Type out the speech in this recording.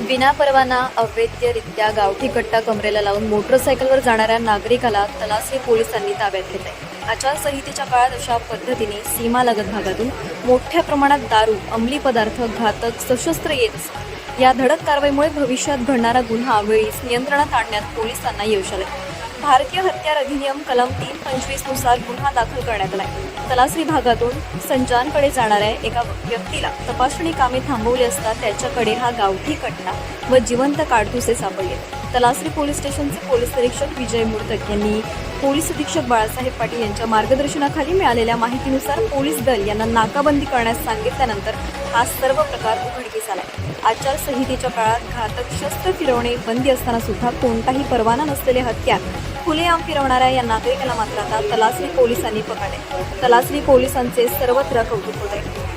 विनापरवाना अवैधरित्या गावठी कट्टा कमरेला लावून मोटरसायकलवर जाणाऱ्या नागरिकाला तलासरी पोलिसांनी ताब्यात घेतले आचारसंहितेच्या काळात अशा पद्धतीने सीमालगत भागातून मोठ्या प्रमाणात दारू अंमली पदार्थ घातक सशस्त्र येत असतात. या धडक कारवाईमुळे भविष्यात घडणारा गुन्हा वेळीच नियंत्रणात आणण्यात पोलिसांना यश आले भारतीय हत्यार अधिनियम कलम तीन पंचवीसनुसार गुन्हा दाखल करण्यात आलाय. तलासरी भागातून संजानकडे जाणाऱ्या एका व्यक्तीला तपासणी कामे थांबवली असता त्याच्याकडे हा गावठी कट्टा व जिवंत काडतुसे सापडले. तलासरी पोलीस स्टेशनचे पोलीस निरीक्षक विजय मुर्तक यांनी पोलीस अधीक्षक बाळासाहेब पाटील यांच्या मार्गदर्शनाखाली मिळालेल्या माहितीनुसार पोलीस दल यांना नाकाबंदी करण्यास सांगितल्यानंतर हा सर्व प्रकार उघडकीस आला आचारसंहितेच्या काळात घातक शस्त्र फिरवणे बंदी असताना सुद्धा कोणताही परवाना नसलेले हत्यार खुलेआम फिरवणाऱ्या या नागरिकाला मात्र आता तलासरी पोलिसांनी पकडले. तलासरी पोलिसांचे सर्वत्र कौतुक होत आहे.